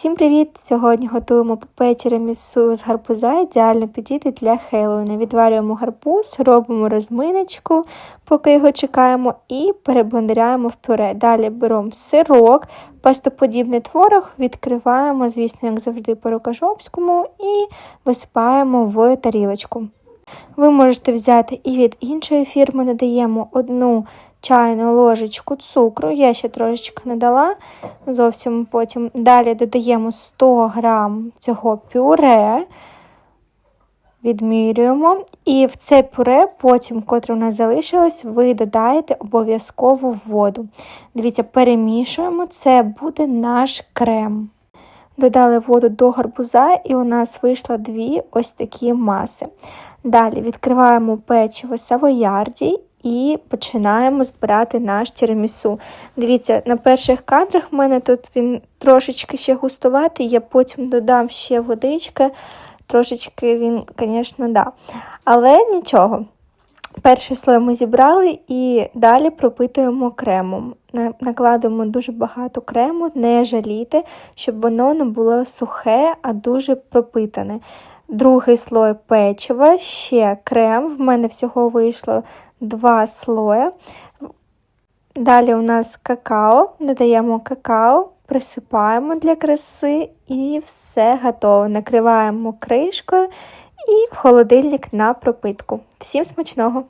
Всім привіт! Сьогодні готуємо папе тірамісу з гарбуза. Ідеально підійде для Хеллоуіна. Відварюємо гарбуз, робимо розминочку, поки його чекаємо, і переблендеряємо в пюре. Далі беремо сирок, пастоподібний творог, відкриваємо, звісно, як завжди, по рукожопському, і висипаємо в тарілочку. Ви можете взяти і від іншої фірми, додаємо одну чайну ложечку цукру, я ще трошечки не дала, зовсім потім. Далі додаємо 100 грам цього пюре, відмірюємо. І в це пюре, потім, котре у нас залишилось, ви додаєте обов'язково воду. Дивіться, перемішуємо, це буде наш крем. Додали воду до гарбуза, і у нас вийшло дві ось такі маси. Далі відкриваємо печиво савоярді і починаємо збирати наш тірамісу. Дивіться, на перших кадрах в мене тут він трошечки ще густуватий, я потім додам ще водички. Трошечки він, звісно, да. Але нічого. Перший слой ми зібрали і далі пропитуємо кремом. Накладемо дуже багато крему, не жалійте, щоб воно не було сухе, а дуже пропитане. Другий слой печива, ще крем. В мене всього вийшло два слоя. Далі у нас какао, додаємо какао, присипаємо для краси і все готово. Накриваємо кришкою холодильник на пропитку. Всім смачного!